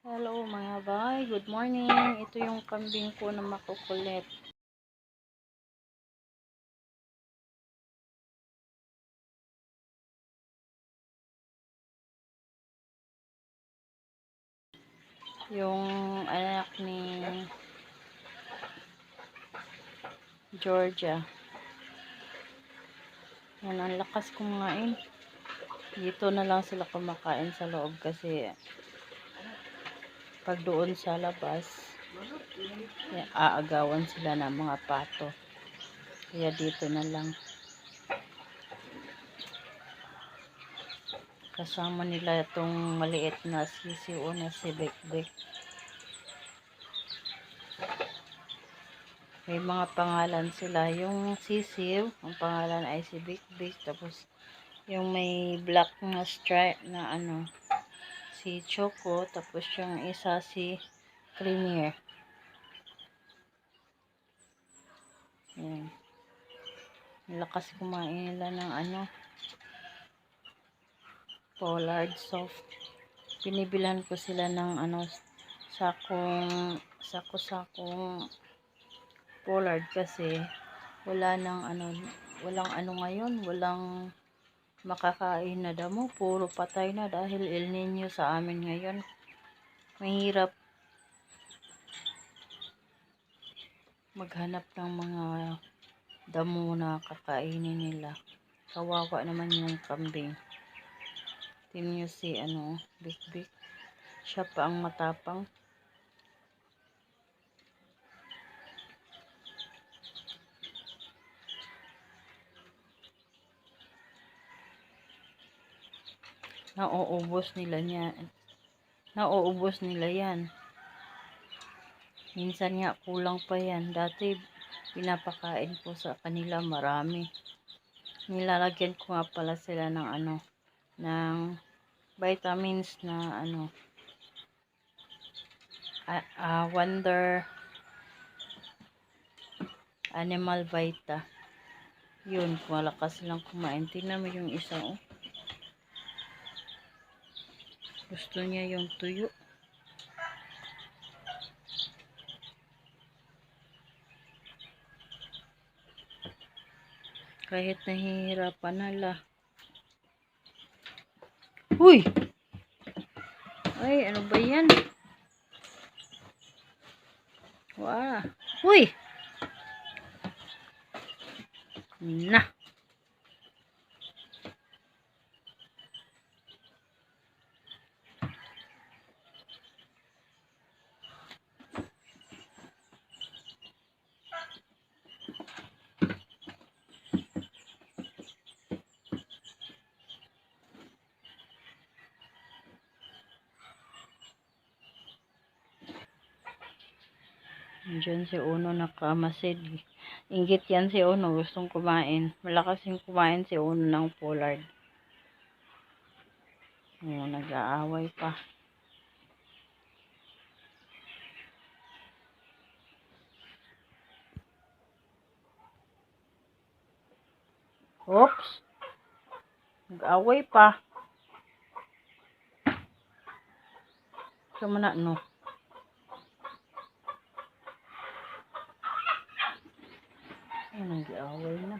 Hello mga bay, good morning. Ito yung kambing ko na makukulit. Yung anak ni Georgia. Yan, ang lakas kumain. Dito na lang sila kumakain sa loob kasi pag doon sa labas, aagawan sila ng mga pato. Kaya dito na lang. Kasama nila itong maliit na sisiyo na si Bekbek. May mga pangalan sila. Yung sisiw, ang pangalan ay si Bekbek. Tapos, yung may black na stripe na ano, si Choco. Tapos, yung isa si Creamier. Yan. Ang Lakas kumain nila ng ano, Pollard soft. Binibilan ko sila ng ano, sakong, sako-sakong Pollard kasi wala nang ano, walang ano ngayon, walang makakain na damo, puro patay na dahil El Nino sa amin ngayon. Mahirap maghanap ng mga damo na kakainin nila. Kawawa naman yung kambing. Tingnan si ano, Big Big. Siya pa ang matapang. Nauubos nila niya. Nauubos nila yan. Minsan nga kulang pa yan. Dati pinapakain ko sa kanila marami. Nilalagyan ko nga pala sila ng ano, ng vitamins na ano, ah, ah, Wonder Animal Vita. Yun, malakas silang kumain. Tingnan mo yung isa, oh. Gusto niya yung tuyo. Kahit nahihirapan nala. Uy! Ay, ano ba yan? Wow! Uy! Na! Diyan si Uno nakamasid. Ingit yan si Uno. Gustong kumain. Malakas yung kumain si Uno ng pollard. Ayun, nag-aaway pa. Oops. Nag-aaway pa. Sumana, no? Ay, nag-aaway na.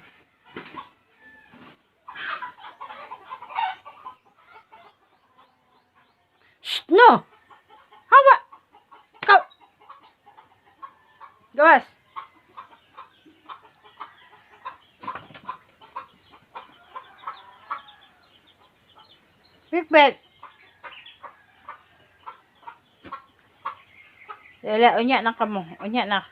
Shh! No! Hawa! Ikaw! Gawas! Big bag! Lala, unya na ka mo. Unya na.